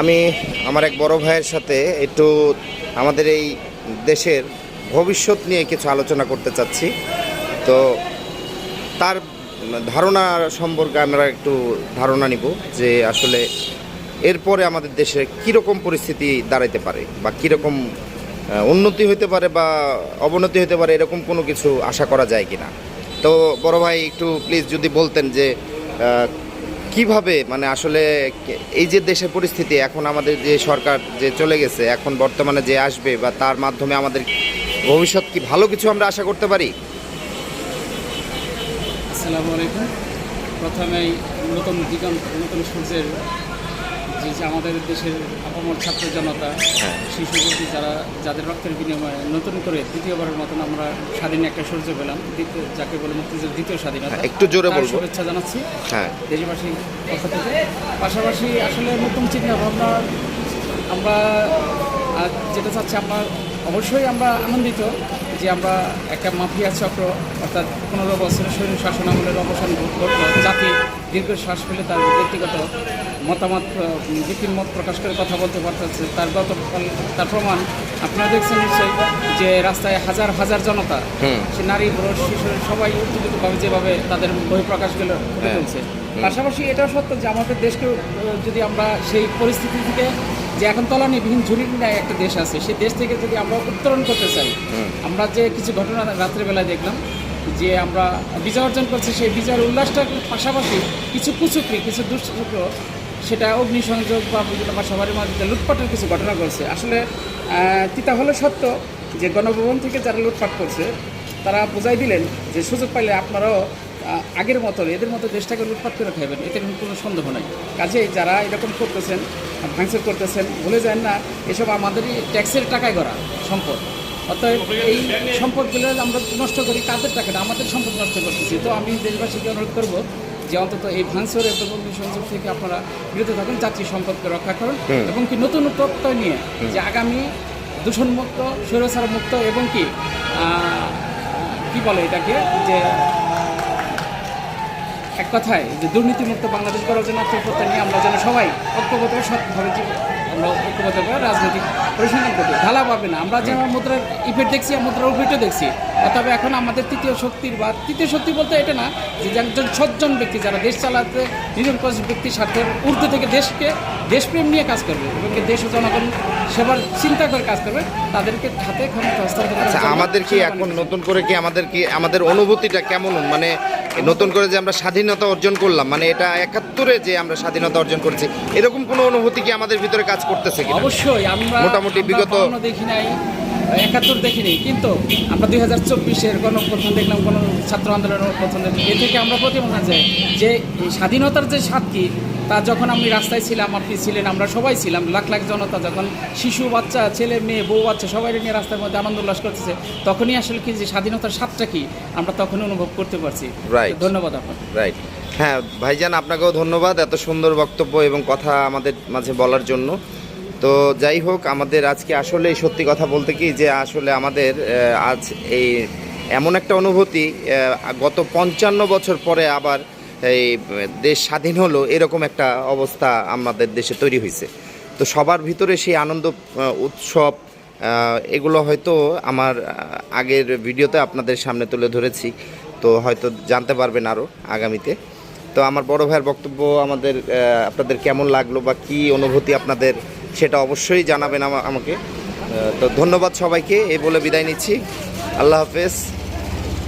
আমি আমার এক বড় ভাইয়ের সাথে একটু আমাদের এই দেশের ভবিষ্যৎ নিয়ে কিছু আলোচনা করতে চাচ্ছি। তো তার ধারণা সম্পর্কে আমরা একটু ধারণা নিব যে আসলে এরপরে আমাদের দেশে কীরকম পরিস্থিতি দাঁড়াইতে পারে বা কীরকম উন্নতি হতে পারে বা অবনতি হতে পারে এরকম কোনো কিছু আশা করা যায় কি না তো বড় ভাই, একটু প্লিজ যদি বলতেন যে কীভাবে মানে আসলে এই যে দেশের পরিস্থিতি, এখন আমাদের যে সরকার যে চলে গেছে, এখন বর্তমানে যে আসবে বা তার মাধ্যমে আমাদের ভবিষ্যৎ কি ভালো কিছু আমরা আশা করতে পারি? আসসালামু আলাইকুম। প্রথমেই নতুন নতুন সূর্যের যে যে আমাদের দেশের আপামর ছাত্র জনতা হ্যাঁ। শিশু যুবতী যারা যাদের রক্তের বিনিময়ে নতুন করে দ্বিতীয়বারের মতন আমরা স্বাধীন একটা সূর্য পেলাম দ্বিতীয় যাকে বলে মুক্তিযুদ্ধের দ্বিতীয় স্বাধীনতা হ্যাঁ, একটু জোরে বলব। শুভেচ্ছা জানাচ্ছি হ্যাঁ দেশবাসীর পক্ষ থেকে পাশাপাশি আসলে নতুন চিন্তা ভাবনা আমরা যেটা চাচ্ছি আমরা অবশ্যই আমরা আনন্দিত যে আমরা একটা মাফিয়া চক্র অর্থাৎ পনেরো বছরের শরীর শাসন আমলের অবসান জাতি দীর্ঘ শ্বাস ফেলে তার ব্যক্তিগত মতামত আহ, মত প্রকাশ করে কথা বলতে পারতেছে। তার গতকাল তার প্রমাণ আপনারা দেখছেন নিশ্চয়ই যে রাস্তায় হাজার হাজার জনতা সে নারী পুরুষ শিশু সবাই উত্তেজিতভাবে যেভাবে তাদের বহিঃপ্রকাশগুলো ফুটে হ্যাঁ। তুলছে। পাশাপাশি এটাও সত্য যে আমাদের দেশকে যদি আমরা সেই পরিস্থিতি থেকে যে এখন তলানিবিহীন ঝুড়ির একটা দেশ আছে সেই দেশ থেকে যদি আমরা উত্তরণ করতে চাই আমরা যে কিছু ঘটনা রাত্রেবেলায় দেখলাম যে আমরা বিজয় অর্জন করছি সেই বিজয়ের উল্লাসটার পাশাপাশি কিছু কুচুকরি কিছু দুষ্চক্র সেটা অগ্নিসংযোগ বা বা সবার মাঝে লুটপাটের কিছু ঘটনা করছে আসলে তিতা হলে সত্য যে গণভবন থেকে যারা লুটপাট করছে তারা বুঝাই দিলেন যে সুযোগ পাইলে আপনারাও আগের মতো এদের মতো দেশটাকে লুটপাট করে খাইবেন এতে কিন্তু কোনো সন্দেহ নাই। কাজেই যারা এরকম করতেছেন ভাঙচুর করতেছেন ভুলে যান না এসব আমাদেরই ট্যাক্সের টাকায় করা সম্পদ। অতএব এই সম্পদগুলো আমরা নষ্ট করি কাদের টাকাটা আমাদের সম্পদ নষ্ট করতেছি। তো আমি দেশবাসীকে অনুরোধ করব যে অন্তত এই ভাঙচুর এবং সংযোগ থেকে আপনারা বিরত থাকুন যাত্রী সম্পদকে রক্ষা করুন এবং কি নতুন প্রত্যয় নিয়ে যে আগামী দূষণমুক্ত স্বৈরচার মুক্ত এবং কি কি বলে এটাকে যে এক কথায় যে দুর্নীতিমুক্ত বাংলাদেশ করার জন্য আত্মপ্রত্যয় নিয়ে আমরা যেন সবাই ঐক্যবদ্ধ সৎভাবে আমরা ঐক্যবদ্ধভাবে রাজনৈতিক পরিসংখ্যান করতে ঢালা পাবে না। আমরা যেমন মুদ্রার ইফেক্ট দেখছি আর মুদ্রার উফেক্টও দেখছি। তবে এখন আমাদের তৃতীয় শক্তির বা তৃতীয় শক্তি বলতে এটা না যে একজন সজ্জন ব্যক্তি যারা দেশ চালাতে নিরঙ্কুশ ব্যক্তি স্বার্থের ঊর্ধ্বে থেকে দেশকে দেশপ্রেম নিয়ে কাজ করবে এবং দেশ ও জনগণ সেবার চিন্তা করে কাজ করবে তাদেরকে হাতে ক্ষমতা হস্তান্তর করার আচ্ছা আমাদের কি এখন নতুন করে কি আমাদের কি আমাদের অনুভূতিটা কেমন? মানে নতুন করে যে আমরা স্বাধীনতা অর্জন করলাম মানে এটা একাত্তরে যে আমরা স্বাধীনতা অর্জন করেছি এরকম কোনো অনুভূতি কি আমাদের ভিতরে কাজ করতেছে কি অবশ্যই আমরা মোটামুটি বিগত- দেখি নাই। একাত্তর দেখিনি কিন্তু আমরা দুই হাজার চব্বিশের গণপ্রথম দেখলাম কোনো ছাত্র আন্দোলনের প্রথম দেখলাম। এ থেকে আমরা প্রতিমনা যাই যে স্বাধীনতার যে কি তা যখন আমি রাস্তায় ছিলাম আপনি ছিলেন আমরা সবাই ছিলাম লাখ লাখ জনতা যখন শিশু বাচ্চা ছেলে মেয়ে বউ বাচ্চা সবাই নিয়ে রাস্তার মধ্যে আনন্দ উল্লাস করতেছে তখনই আসলে কি যে স্বাধীনতার স্বাদটা কি আমরা তখনই অনুভব করতে পারছি। রাইট ধন্যবাদ আপনাকে। রাইট হ্যাঁ ভাইজান আপনাকেও ধন্যবাদ এত সুন্দর বক্তব্য এবং কথা আমাদের মাঝে বলার জন্য। তো যাই হোক, আমাদের আজকে আসলে সত্যি কথা বলতে কি যে আসলে আমাদের আজ এই এমন একটা অনুভূতি গত পঞ্চান্ন বছর পরে আবার এই দেশ স্বাধীন হলো, এরকম একটা অবস্থা আমাদের দেশে তৈরি হয়েছে। তো সবার ভিতরে সেই আনন্দ উৎসব এগুলো হয়তো আমার আগের ভিডিওতে আপনাদের সামনে তুলে ধরেছি, তো হয়তো জানতে পারবেন আরও আগামীতে। তো আমার বড় ভাইয়ের বক্তব্য, আমাদের আপনাদের কেমন লাগল বা কি অনুভূতি আপনাদের সেটা অবশ্যই জানাবেন আমা- আমাকে। তো ধন্যবাদ সবাইকে এই বলে বিদায় নিচ্ছি। আল্লাহ হাফেজ।